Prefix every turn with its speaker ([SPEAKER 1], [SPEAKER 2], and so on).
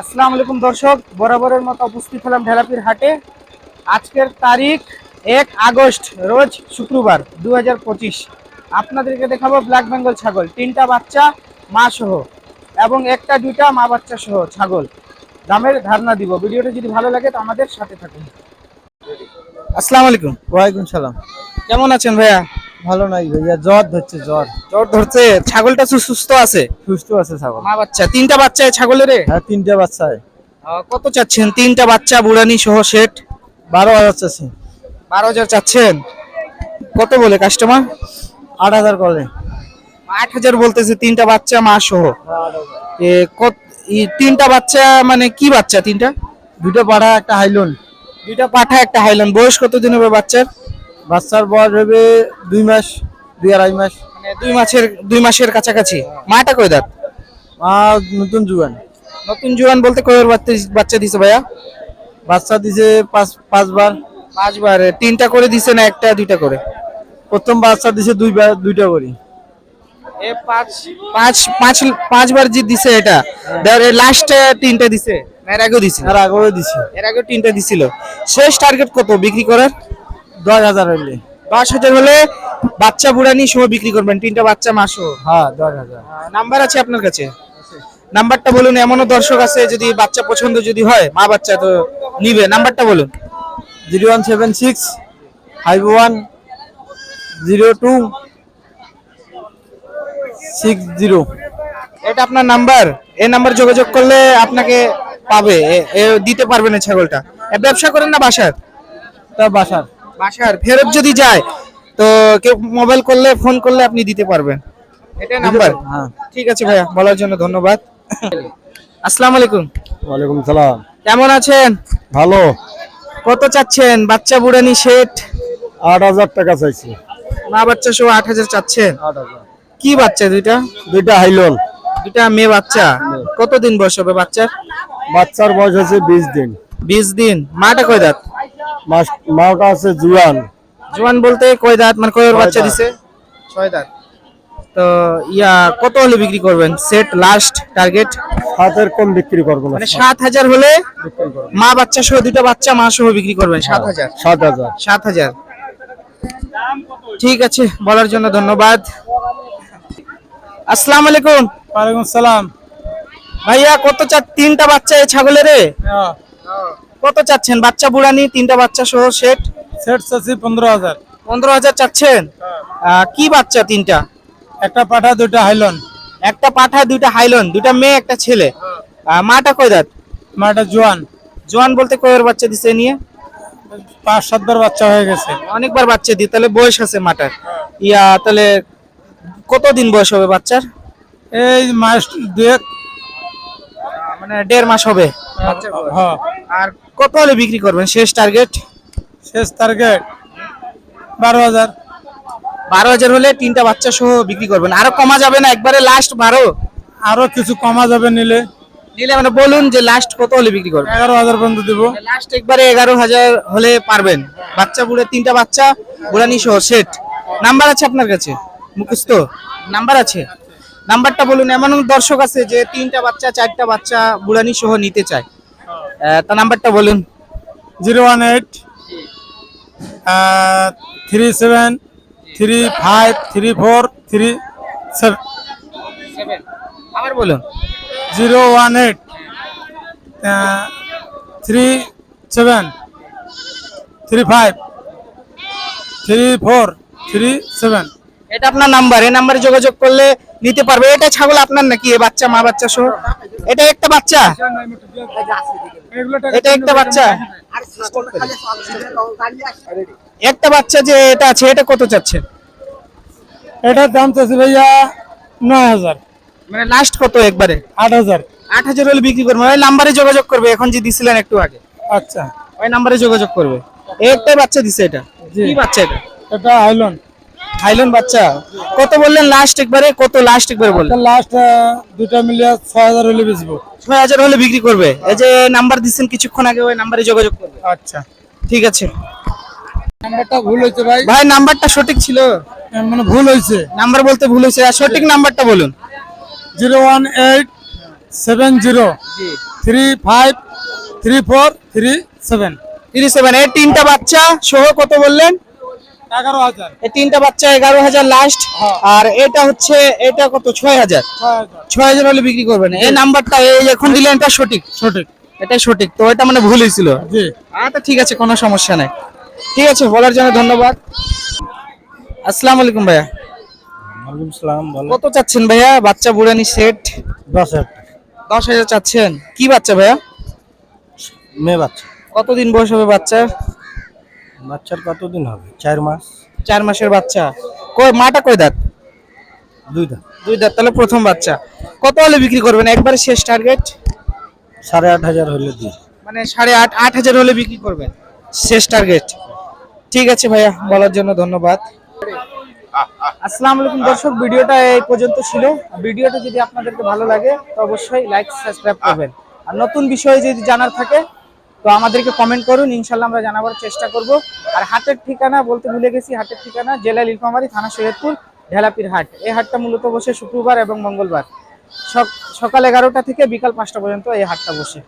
[SPEAKER 1] আসসালামু আলাইকুম দর্শক, বরাবরের মতো উপস্থিত হলাম ঢেলাপির হাটে। আজকের তারিখ এক আগস্ট, রোজ শুক্রবার দু হাজার পঁচিশ। আপনাদেরকে দেখাবো ব্ল্যাক বেঙ্গল ছাগল, তিনটা বাচ্চা, মা সহ, এবং একটা, দুইটা মা বাচ্চা সহ ছাগল। দামের ধারণা দিব। ভিডিওটা যদি ভালো লাগে তো আমাদের সাথে থাকুন। আসসালামু আলাইকুম।
[SPEAKER 2] ওয়ালাইকুম সালাম।
[SPEAKER 1] কেমন আছেন ভাইয়া?
[SPEAKER 2] ভালো নাই ভাইয়া জ্বর ধরছে জ্বর।
[SPEAKER 1] জ্বর ধরছে? ছাগলটা সু- সুস্থ আছে?
[SPEAKER 2] সুস্থ আছে ছাগল।
[SPEAKER 1] মা বাচ্চা তিনটা বাচ্চা ছাগলের?
[SPEAKER 2] হ্যাঁ তিনটা বাচ্চায়
[SPEAKER 1] কত চাচ্ছেন? তিনটা বাচ্চা বুড়ানি সহ সেট
[SPEAKER 2] বারো হাজার চাষি
[SPEAKER 1] বারো হাজার চাচ্ছেন? কত বলে কাস্টমার
[SPEAKER 2] আট হাজার করে
[SPEAKER 1] আট হাজার বলতেছে তিনটা বাচ্চা মা সহ। তিনটা বাচ্চা মানে কি বাচ্চা তিনটা?
[SPEAKER 2] দুটো পাড়া একটা হাইলন।
[SPEAKER 1] দুইটা পাঠা একটা হাইল্যান্ড বয়স কত দিন হবে বাচ্চার?
[SPEAKER 2] বাচ্চার বয়স হবে দুই মাস দুই আড়াই মাস।
[SPEAKER 1] মানে দুই মাসের দুই মাসের কাছাকাছি। মাটা কই দাঁত?
[SPEAKER 2] আর নতুন জুয়ান।
[SPEAKER 1] নতুন জোয়ান বলতে কয়ের বাচ্চা বাচ্চা দিছে ভাইয়া?
[SPEAKER 2] বাচ্চা দিছে পাঁচ পাঁচবার।
[SPEAKER 1] পাঁচবার। তিনটা করে দিছে না একটা দুইটা করে?
[SPEAKER 2] প্রথম বাচ্চা দিছে দুইবার দুইটা করে।
[SPEAKER 1] এ পাঁচ পাঁচ পাঁচ পাঁচবার যে দিছে এটা লাস্টে তিনটা দিছে? এর আগেও দিছে
[SPEAKER 2] আর আগেও দিছে
[SPEAKER 1] এর আগেও তিনটা দিছিল। শেষ টার্গেট কত বিক্রি করার?
[SPEAKER 2] দশ হাজার হইলে।
[SPEAKER 1] দশ হাজার হলে বাচ্চা বুড়ানি সহ বিক্রি করবেন তিনটা বাচ্চা মাসও।
[SPEAKER 2] হ্যাঁ দশ হাজার।
[SPEAKER 1] নাম্বার আছে আপনার কাছে? নাম্বারটা বলুন এমনও দর্শক আছে যদি বাচ্চা পছন্দ যদি হয় মা বাচ্চা তো নিবে। নাম্বারটা বলুন।
[SPEAKER 2] Zero one seven six five one zero two six zero.
[SPEAKER 1] এটা আপনার নাম্বার এই নাম্বার যোগাযোগ করলে আপনাকে পাবে এ- এ দিতে পারবে না ছাগলটা। এ ব্যবসা করেন না বাসার?
[SPEAKER 2] তা বাসার।
[SPEAKER 1] বাসার ফেরত যদি যায় তো কেউ মোবাইল করলে ফোন করলে আপনি দিতে পারবেন। এটা নাম্বার
[SPEAKER 2] হ্যাঁ।
[SPEAKER 1] ঠিক আছে ভাইয়া বলার জন্য ধন্যবাদ। আসসালামু আলাইকুম।
[SPEAKER 2] ওয়ালাইকুম সালাম।
[SPEAKER 1] কেমন আছেন?
[SPEAKER 2] ভালো।
[SPEAKER 1] কত চাচ্ছেন? বাচ্চা বুড়ানি সেট
[SPEAKER 2] আট হাজার টাকা চাইছি।
[SPEAKER 1] মা বাচ্চা সহ আট হাজার চাচ্ছেন? কি বাচ্চা দুইটা?
[SPEAKER 2] দুইটা হাইলন।
[SPEAKER 1] দুইটা মেয়ে বাচ্চা। কতদিন বয়স হবে বাচ্চার?
[SPEAKER 2] বাচ্চার বয়স হচ্ছে বিশ দিন।
[SPEAKER 1] বিশ দিন। মাটা কয় দাঁত?
[SPEAKER 2] মাওটা আছে জুয়ান।
[SPEAKER 1] জোয়ান বলতে কয় দাঁত? মানে কয় বাচ্চা দিছে? ছয় দাঁত। তো ইয়া কত হলে বিক্রি করবেন? সেট লাস্ট টার্গেট
[SPEAKER 2] হাতের কম বিক্রি করব না।
[SPEAKER 1] মানে সাত হাজার হলে মা বাচ্চা সহ দুইটা বাচ্চা মা সহ বিক্রি করবেন সাত হাজার।
[SPEAKER 2] সাত হাজার।
[SPEAKER 1] সাত হাজার। ঠিক আছে বলার জন্য ধন্যবাদ। আসসালামু আলাইকুম।
[SPEAKER 2] ওয়ালাইকুম সালাম।
[SPEAKER 1] ভাইয়া কত চা তিনটা বাচ্চা এই ছাগলের? কত চাচ্ছেন? বাচ্চা বুড়ানি তিনটা বাচ্চা সহ সেট?
[SPEAKER 2] সেট চাচ্ছি পনেরো হাজার।
[SPEAKER 1] পনেরো হাজার চাচ্ছেন? কি বাচ্চা তিনটা?
[SPEAKER 2] একটা পাঠা দুইটা হাইলন।
[SPEAKER 1] একটা পাঠা দুইটা হাইলন দুইটা মেয়ে একটা ছেলে। আহ, মাটা কয় দাঁত?
[SPEAKER 2] মাটা জোয়ান।
[SPEAKER 1] জোয়ান বলতে কয়ের বাচ্চা দিছে নিয়ে?
[SPEAKER 2] পাঁচ সাতবার বাচ্চা হয়ে গেছে।
[SPEAKER 1] অনেকবার বাচ্চা দিই তাহলে বয়স আছে মাটার। ইয়া তাহলে কতদিন বয়স হবে বাচ্চার?
[SPEAKER 2] এই মাস দুয়েক।
[SPEAKER 1] মানে দেড় মাস হবে।
[SPEAKER 2] হ্যাঁ।
[SPEAKER 1] আর কত হলে বিক্রি করবেন? শেষ টার্গেট
[SPEAKER 2] শেষ টার্গেট বারো হাজার।
[SPEAKER 1] বারো হাজার হলে তিনটা বাচ্চা সহ বিক্রি করবেন। আরও কমা যাবে না? একবারে লাস্ট বারো?
[SPEAKER 2] আরও কিছু কমা যাবে নিলে।
[SPEAKER 1] নিলে মানে বলুন যে লাস্ট কত হলে বিক্রি করবেন?
[SPEAKER 2] এগারো হাজার পর্যন্ত দিব।
[SPEAKER 1] লাস্ট একবারে এগারো হাজার হলে পারবেন। বাচ্চা বুড়ে তিনটা বাচ্চা বুড়ানি সহ সেট নাম্বার আছে আপনার কাছে? মুখস্থ? নাম্বার আছে? নাম্বারটা বলুন এমন দর্শক আছে যে তিনটা বাচ্চা চারটা বাচ্চা বুড়ানি সহ নিতে চায়। তা নাম্বারটা বলুন।
[SPEAKER 2] Zero one eight three seven three five three four three seven.
[SPEAKER 1] আবার বলুন।
[SPEAKER 2] Zero one eight three seven three five three four three seven.
[SPEAKER 1] এটা আপনার নাম্বার এই নাম্বারে যোগাযোগ করলে নিতে পারবে। এটা ছাগল আপনার নাকি? এ বাচ্চা মা বাচ্চা সহ? এটা একটা বাচ্চা? এটা একটা বাচ্চা? একটা বাচ্চা যে এটা আছে এটা কত চাচ্ছে?
[SPEAKER 2] এটার দাম চাচ্ছি ভাইয়া নয় হাজার।
[SPEAKER 1] মানে লাস্ট কত একবারে?
[SPEAKER 2] আট হাজার।
[SPEAKER 1] আট হাজার হলে বিক্রি করবে। ওই নাম্বারে যোগাযোগ করবে এখন যে দিছিলেন একটু আগে।
[SPEAKER 2] আচ্ছা।
[SPEAKER 1] ওই নাম্বারে যোগাযোগ করবে। এই একটাই বাচ্চা দিছে এটা। কি বাচ্চা এটা?
[SPEAKER 2] এটা হাইলন।
[SPEAKER 1] হাইলন বাচ্চা? কত বললেন লাস্ট একবারে? কত লাস্ট একবারে বললেন?
[SPEAKER 2] লাস্ট দুটা মিলিয়ে ছয় হাজার হলে বেচবো।
[SPEAKER 1] ছয় হাজার হলে বিক্রি করবে। এই যে নাম্বার দিচ্ছেন কিছুক্ষণ আগে ওই নাম্বারে যোগাযোগ করবে।
[SPEAKER 2] আচ্ছা।
[SPEAKER 1] ঠিক আছে।
[SPEAKER 2] নাম্বারটা ভুল হয়েছে ভাই।
[SPEAKER 1] ভাই নাম্বারটা সঠিক ছিল?
[SPEAKER 2] মানে ভুল হয়েছে।
[SPEAKER 1] নাম্বার বলতে ভুল হয়েছে। আর সঠিক নাম্বারটা বলুন।
[SPEAKER 2] Zero one eight seven zero three five three four three seven.
[SPEAKER 1] Three seven. এই তিনটা বাচ্চা সহ কত বললেন?
[SPEAKER 2] এগারো হাজার।
[SPEAKER 1] এই তিনটা বাচ্চা এগারো হাজার লাস্ট আর এটা হচ্ছে এটা কত? ছয় হাজার।
[SPEAKER 2] ছয় হাজার।
[SPEAKER 1] হলে বিক্রি করবেন। এই নাম্বারটা এই এখন দিলেন এটা সঠিক।
[SPEAKER 2] সঠিক।
[SPEAKER 1] এটাই সঠিক। তো এটা মানে ভুল হয়েছিল।
[SPEAKER 2] জি।
[SPEAKER 1] আচ্ছা ঠিক আছে কোনো সমস্যা নাই। ঠিক আছে বলার জন্য ধন্যবাদ। আসসালামু আলাইকুম ভাইয়া।
[SPEAKER 2] ওয়ালাইকুম সালাম
[SPEAKER 1] কত চাচ্ছেন ভাইয়া? বাচ্চা বুড়ানি সেট?
[SPEAKER 2] দশ হাজার।
[SPEAKER 1] দশ হাজার চাচ্ছেন। কি বাচ্চা ভাইয়া?
[SPEAKER 2] মেয়ে বাচ্চা।
[SPEAKER 1] কতদিন বয়স হবে বাচ্চার?
[SPEAKER 2] বাচ্চার কতদিন হবে? চার মাস।
[SPEAKER 1] চার মাসের বাচ্চা। কই মাটা কই দাঁত?
[SPEAKER 2] দুইটা
[SPEAKER 1] দুই দাঁত তাহলে প্রথম বাচ্চা। কত হলে বিক্রি করবেন? একবারে শেষ টার্গেট
[SPEAKER 2] সাড়ে আট হাজার হলে দিই
[SPEAKER 1] মানে সাড়ে আট আট হাজার হলে বিক্রি করবেন। শেষ টার্গেট ঠিক আছে ভাইয়া বলার জন্য ধন্যবাদ। আসসালামু আলাইকুম দর্শক ভিডিওটা এই পর্যন্ত ছিল। ভিডিওটা যদি আপনাদেরকে ভালো লাগে তো অবশ্যই লাইক সাবস্ক্রাইব করবেন। আর নতুন বিষয়ে যদি জানার থাকে তো আমাদেরকে কমেন্ট করুন, ইনশাল্লাহ আমরা জানাবার চেষ্টা করব। আর হাটের ঠিকানা বলতে ভুলে গেছি, হাটের ঠিকানা জেলা লিলকামারি থানা সৈয়দপুর, ঢেলাপির হাট। এই হাটটা মূলত বসে শুক্রবার এবং মঙ্গলবার। সক- সকাল এগারোটা থেকে বিকাল পাঁচটা পর্যন্ত এই হাটটা বসে।